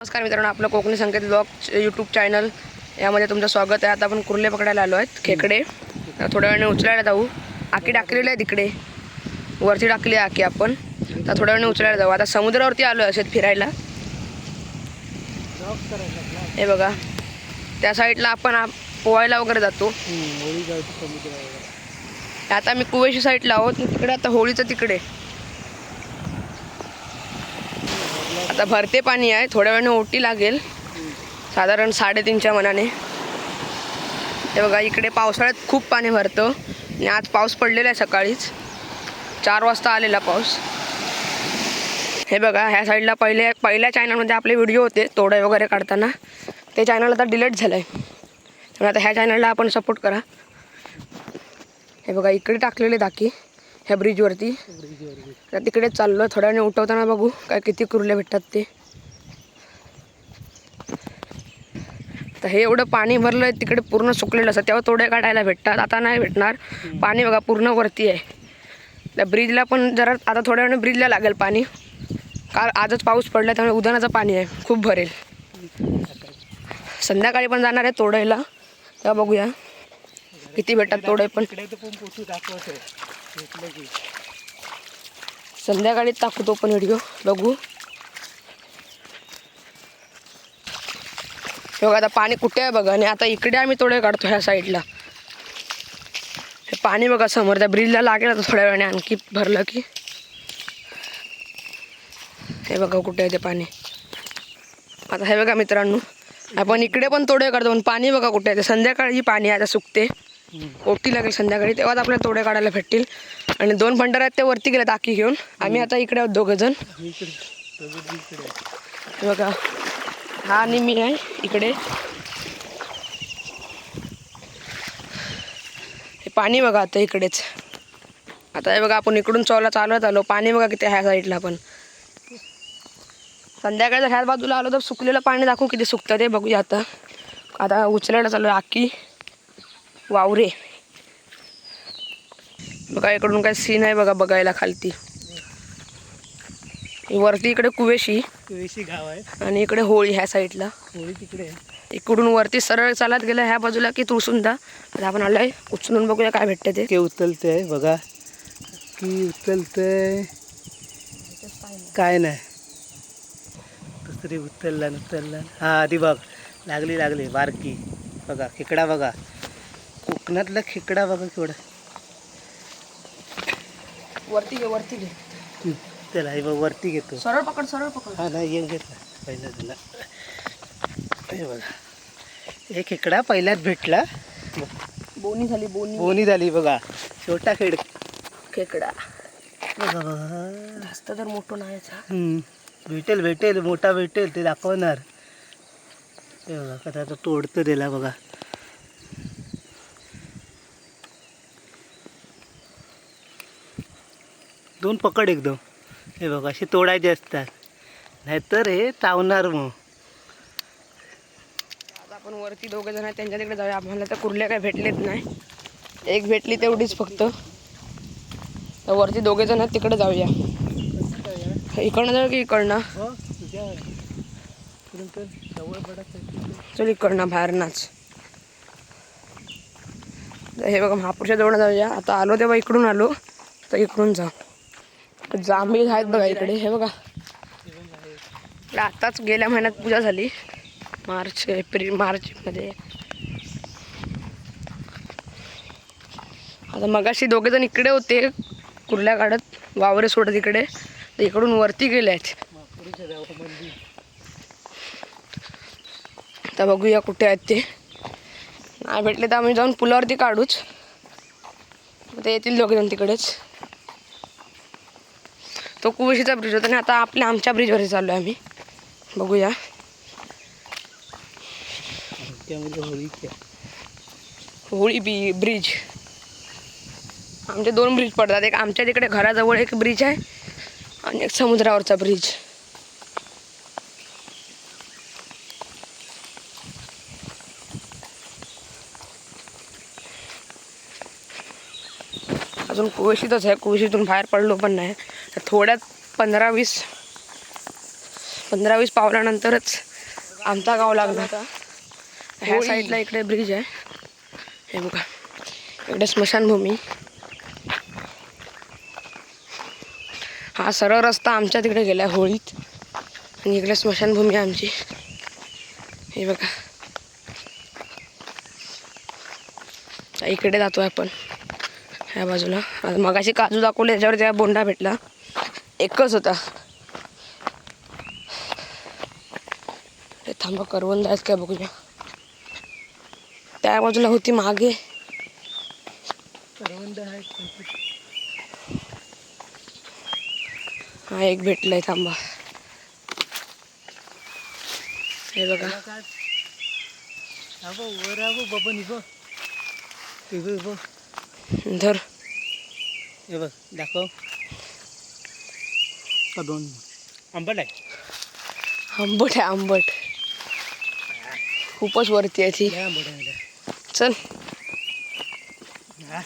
नमस्कार मित्रांनो आपलं Konkani Sanket blog YouTube channel यामध्ये तुमचं स्वागत आहे. आता आपण कुर्ले पकडायला आलो आहेत खेकडे. थोड्या वेळाने उचलायला जाऊ. आकी टाकलेली आहे तिकडे. वरती टाकली आहे आकी आपण. आता थोड्या वेळाने उचलायला जाऊ. आता समुद्रावरती आलो आहे असेच फिरायला. हे बघा. त्या साईडला आपण पोहायला वगैरे जातो. आता मी कुवेशी साईडला आहोत. तिकडे आता होळीचं तिकडे. आता भरते पाणी आहे. थोड्या वेळाने ओटी लागेल. साधारण साडेतीनच्या मनाने. हे बघा इकडे पावसाळ्यात खूप पाणी भरतं. आणि आज पाऊस पडलेला आहे सकाळीच. चार वाजता आलेला पाऊस. हे बघा ह्या साईडला पहिले पहिल्या चॅनलमध्ये आपले व्हिडिओ होते तोडे वगैरे काढताना. ते चॅनल आता डिलीट झालं आहे त्यामुळे आता ह्या चॅनलला आपण सपोर्ट करा. हे बघा इकडे टाकलेले दाखी. ह्या ब्रिजवरती आता तिकडेच चाललो आहे थोड्या वेळाने उठवताना बघू काय किती कुर्ले भेटतात ते. तर हे एवढं पाणी भरलं आहे तिकडे पूर्ण सुकलेलं असतं. तेव्हा तोडे काढायला भेटतात आता नाही भेटणार. पाणी बघा पूर्ण वरती आहे. त्या ब्रिजला पण जरा आता थोड्या वेळाने ब्रिजला लागेल पाणी. काल आजच पाऊस पडला त्यामुळे उधाणाचं पाणी आहे. खूप भरेल. संध्याकाळी पण जाणार आहे तोडायला. तेव्हा बघूया. किती भेटतात तोडे पण. संध्याकाळी टाकू तो पण व्हिडिओ बघू. हे बघा आता पाणी कुठे आहे बघा आणि आता इकडे आम्ही तोडे काढतो ह्या साईडला. हे पाणी बघा समोर त्या ब्रिजला लागेल आता थोड्या वेळाने आणखी भरलं की. हे बघा कुठे आहे ते पाणी. आता हे बघा मित्रांनो आपण इकडे पण तोडे करतो पण पाणी बघा कुठे आहे ते. संध्याकाळी पाणी आहे आता सुकते. ओटी लागेल संध्याकाळी. तेव्हाच आपल्याला तोडे काढायला भेटतील. आणि दोन फंडार आहेत ते वरती गेले टाकी घेऊन. आम्ही आता इकडे आहोत दोघं जण. हे बघा. हा आणि मी आहे इकडे. हे पाणी बघा आता इकडेच. आता हे बघा आपण इकडून चौला चालवत आलो पाणी बघा किती ह्या साईडला पण. संध्याकाळी जर ह्याच बाजूला आलो तर सुकलेलं पाणी दाखवू किती सुकतं ते बघूया आता. आता उचलायला चालू आहे आकी वावरे. बघा इकडून काय सीन आहे बघा बघायला खालती. वरती इकडे कुवेशी. वेशी गाव आहे. आणि इकडे होळी ह्या साईडला. होळी तिकडे आहे. इकडून वरती सरळ चालत गेलं ह्या बाजूला की तुळसुंदा आता आपण आलोय उचलून बघूया काय भेटते ते. के उचलते बघा. की उचलतंय काय नाही. दुसरी उचलला उचलला हा आधी बघ. लागली लागली बारकी. बघा खेकडा बघा. कोकणातला खेकडा बघा केवढा. वरती घे वरती घे. हं, त्याला हे बघ वरती घेतो. सरळ पकड सरळ पकड. हा नाही येऊन घेतला. पहिला झाला हे बघा. एक खेकडा पहिल्याच भेटला. बोनी झाली बोनी. बोनी झाली बघा. छोटा खेड. खेकडा. बघा बघा. जास्त तर मोठं नाही. हम्म. भेटेल भेटेल मोठा भेटेल ते दाखवणार. हे बघा तो तोडतं त्याला बघा. दोन पकड एकदम. हे बघा असे तोडायचे असतात. नाहीतर हे चावणार मग. आता आपण वरती दोघे जण आहेत त्यांच्या तिकडे जाऊया. आम्हाला तर कुर्ल्या काय भेटलेत नाही. एक भेटली तेवढीच फक्त. तर वरती दोघे जण आहेत तिकडे जाऊया. इकडनं जाऊ की इकडनं? हो. चल इकडनं बाहेरनाच. तर हे बघा महापुरुषा जवळ जाऊया. आता आलो तेव्हा इकडून आलो तर इकडून जाऊ जांभीळ आहेत बघा इकडे हे बघा. आत्ताच गेल्या महिन्यात पूजा झाली. मार्च एप्रिल मार्चमध्ये. आता मगाशी दोघे जण इकडे होते कुर्ल्या काढत वावरे सोडत इकडे. तर इकडून वरती गेले आहेत. आता बघूया कुठे आहेत ते. नाही भेटले तर आम्ही जाऊन पुलावरती काढूच. ते येतील दोघे जण तिकडेच. तो कुवेशीचा ब्रिज होता आणि आता आपल्या आमच्या ब्रिजवरती चाललो आहे आम्ही. बघूया. होळी बी ब्रिज आमचे दोन ब्रिज पडतात. एक आमच्या तिकडे घराजवळ एक ब्रिज आहे आणि एक समुद्रावरचा ब्रिज अजून कुवेशीतच आहे. कुवेशीतून बाहेर पडलो पण नाही. तर थोड्यात पंधरा वीस पंधरा वीस पावलानंतरच आमचा गाव लागला ह्या साईडला इकडे ब्रिज आहे. हे बघा इकडे स्मशानभूमी. हा सरळ रस्ता आमच्या तिकडे गेला होळीत. आणि इकडे स्मशानभूमी आहे आमची. हे बघा. इकडे जातोय आपण. ह्या बाजूला. मगाशी काजू दाखवले त्याच्यावर त्या बोंडा भेटला. एकच होता. थांबा करवंद आहेत काय बघूया. त्या बाजूला होती मागे. करवंद हा एक भेटलाय थांबा. हे वर बाबा निघो. बघ. धर. हे बघ दाखव. का दोन? आंबट आहे. आंबट आहे आंबट. खूपच वरती आहे ती. चल. हा.